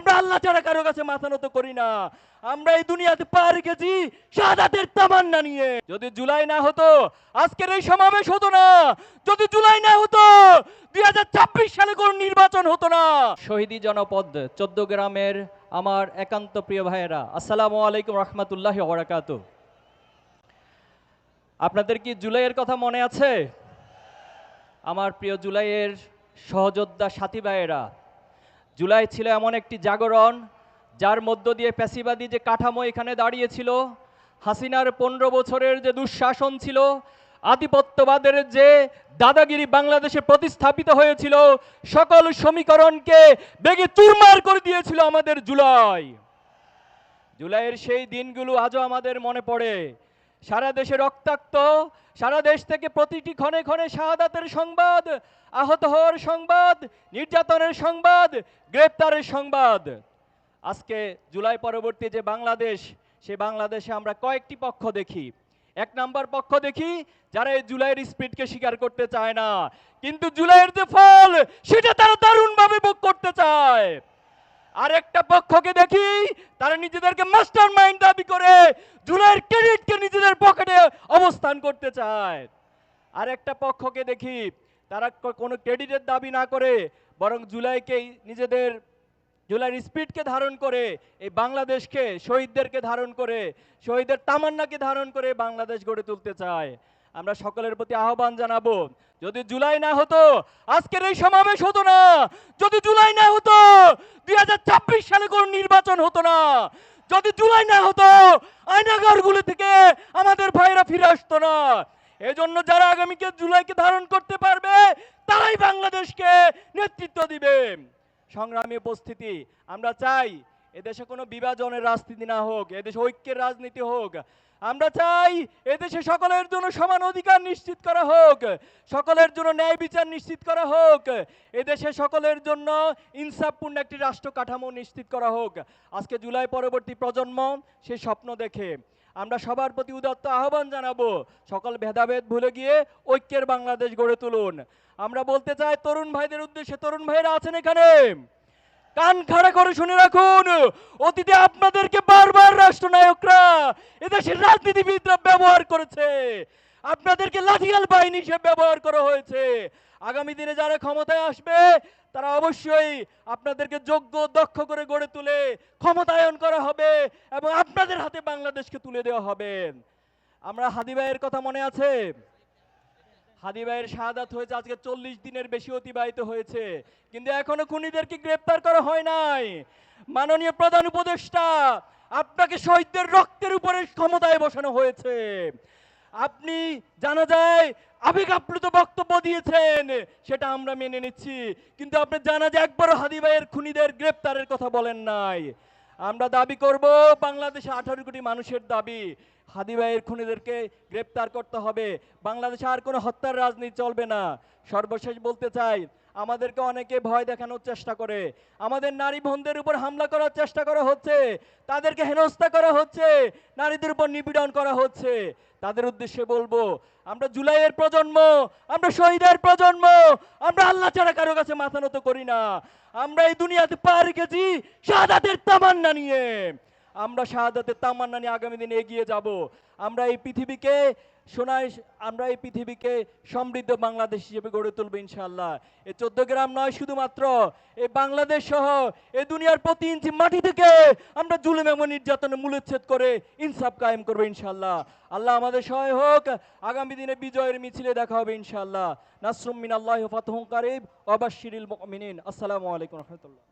আমরা আল্লাহ ছাড়া কারও কাছে মাথা নত করি না। আমরা এই দুনিয়াতে পার গেছি শাহাদাতের তামান্না নিয়ে। যদি জুলাই না হতো, আজকের এই সমাবেশ হতো না। যদি জুলাই না হতো, দুই হাজার ছাব্বিশ সালে কোন নির্বাচন হতো না। শহীদি জনপদ, চোদ্দ গ্রামের আমার একান্ত প্রিয় ভাইয়েরা, আসসালামু আলাইকুম রহমতুল্লাহ আপনাদের কি জুলাইয়ের কথা মনে আছে? আমার প্রিয় জুলাইয়ের সহযোদ্ধা সাথী ভাইয়েরা জুলাই ছিল এমন একটি জাগরণ, যার মধ্য দিয়ে প্যাসিবাদী যে কাঠামো এখানে দাঁড়িয়েছিল, হাসিনার পনেরো বছরের যে দুঃশাসন ছিল, আধিপত্যবাদের যে দাদাগিরি বাংলাদেশে প্রতিস্থাপিত হয়েছিল, সকল সমীকরণকে বেগে চুরমার করে দিয়েছিল আমাদের জুলাই। জুলাইয়ের সেই দিনগুলো আজও আমাদের মনে পড়ে। সারা দেশে রক্তাক্ত, সারা দেশ থেকে প্রতিটি ক্ষণে ক্ষণে শাহাদাতের সংবাদ, আহত হওয়ার সংবাদ, নির্যাতনের সংবাদ, গ্রেপ্তারের সংবাদ। আজকে জুলাই পরবর্তী যে বাংলাদেশ, সে বাংলাদেশে আমরা কয়েকটি পক্ষ দেখি। এক নাম্বার পক্ষ দেখি, যারা এই জুলাইয়ের স্পিডকে স্বীকার করতে চায় না, কিন্তু জুলাইয়ের যে ফল, সেটা তারা দারুণভাবে ভোগ করতে চায়। আরেকটা পক্ষকে দেখি, তারা নিজেদেরকে মাস্টার মাইন্ড দাবি করে জুলাইয়ের ক্রেডিটকে নিজেদের পকেটে অবস্থান করতে চায়। আরেকটা পক্ষকে দেখি, তারা কোনো ক্রেডিটের দাবি না করে, বরং জুলাইকেই নিজেদের, জুলাইয়ের স্পিডকে ধারণ করে, এই বাংলাদেশকে, শহীদদেরকে ধারণ করে শহীদের তামান্নাকে ধারণ করে বাংলাদেশ গড়ে তুলতে চায়। আমরা সকলের প্রতি আহ্বান জানাব, যদি জুলাই না হতো, আজকের এই সমাবেশ হতো না, যদি জুলাই না হতো দুই হাজার ছাব্বিশ সালে কোন নির্বাচন হতো না। যদি জুলাই না হতো, আয়নাগারগুলো থেকে আমাদের ভাইরা ফিরে আসতো না। এজন্য যারা আগামীকে জুলাইকে ধারণ করতে পারবে, তারাই বাংলাদেশকে নেতৃত্ব দিবে। সংগ্রামী উপস্থিতি, আমরা চাই এদেশে কোনো বিভাজনের রাজনীতি না হোক, এদেশে ঐক্যের রাজনীতি হোক, আমরা চাই এদেশে সকলের জন্য সমান অধিকার নিশ্চিত করা হোক, সকলের জন্য ন্যায় বিচার নিশ্চিত করা হোক, এদেশে সকলের জন্য ইনসাফপূর্ণ একটি রাষ্ট্র কাঠামো নিশ্চিত করা হোক। আজকে জুলাই পরবর্তী প্রজন্ম সে স্বপ্ন দেখে। আমরা সবার প্রতি উদাত্ত আহ্বান জানাব, সকল ভেদাভেদ ভুলে গিয়ে ঐক্যের বাংলাদেশ গড়ে তুলুন। আমরা বলতে চাই তরুণ ভাইদের উদ্দেশ্যে, তরুণ ভাইরা আছেন এখানে? কান খাড়া করে শুনে রাখুন। অতীতে আপনাদেরকে বারবার রাষ্ট্রনায়করা এদেশের রাজনীতিবিদরা ব্যবহার করেছে। আপনাদেরকে লাঠিয়াল বাহিনী হিসেবে ব্যবহার করা হয়েছে। আগামী দিনে যারা ক্ষমতায় আসবে, তারা অবশ্যই আপনাদেরকে যোগ্য দক্ষ করে গড়ে তুলে ক্ষমতায়ন করা হবে এবং আপনাদের হাতে বাংলাদেশকে তুলে দেওয়া হবে। আমরা হাদি ভাইয়ের কথা মনে আছে? হাদি ভাইয়ের শাহাদাত হয়েছে, আজকে চল্লিশ দিনের বেশি অতিবাহিত হয়েছে। কিন্তু এখনও খুনিদেরকে গ্রেপ্তার করা হয় নাই। মাননীয় প্রধান উপদেষ্টা, আপনাকে শহীদদের রক্তের উপরে ক্ষমতায় বসানো হয়েছে। আপনি জানা যায় আবেগ আপ্লুত বক্তব্য দিয়েছেন, সেটা আমরা মেনে নিচ্ছি। কিন্তু আপনি জানা যায় একবারও হাদি ভাইয়ের খুনিদের গ্রেপ্তারের কথা বলেন নাই। আমরা দাবি করব, বাংলাদেশে আঠারো কোটি মানুষের দাবি। হাদি ভাইয়ের খুনিদেরকে গ্রেপ্তার করতে হবে। বাংলাদেশে আর কোনো হত্যার রাজনীতি চলবে না। সর্বশেষ বলতে চাই আমাদেরকে অনেকে ভয় দেখানোর চেষ্টা করে। আমাদের নারী বোনদের উপর হামলা করার চেষ্টা করা হচ্ছে। তাদেরকে হেনস্থা করা হচ্ছে। নারীদের উপর নিপীড়ন করা হচ্ছে। তাদের উদ্দেশ্যে বলব, আমরা জুলাইয়ের প্রজন্ম, আমরা শহীদের প্রজন্ম, আমরা আল্লাহ ছাড়া কারও কাছে মাথা নত করি না। আমরা এই দুনিয়াতে পার গেছি শাহাদাতের তামান্না নিয়ে। আমরা শাহাদাতের তামান্না নিয়ে আগামী দিনে এগিয়ে যাব। আমরা এই পৃথিবীকে সোনায় আমরা এই পৃথিবীকে সমৃদ্ধ বাংলাদেশ হিসেবে গড়ে তুলবো ইনশাআল্লাহ। এই চোদ্দ গ্রাম নয় শুধুমাত্র এই বাংলাদেশ সহ এই দুনিয়ার প্রতি ইঞ্চি মাটি থেকে আমরা জুলুম এবং নির্যাতনে মূলচ্ছেদ করে ইনসাফ কায়েম করব ইনশাল্লাহ আল্লাহ আমাদের সহায় হোক। আগামী দিনে বিজয়ের মিছিলে দেখা হবে ইনশাআল্লাহ। নাসরুম মিনাল্লাহি ফাতহুম কারিব ওয়াবাশশিরিল মুমিনিন। আসসালামু আলাইকুম রহমতুল্লাহ।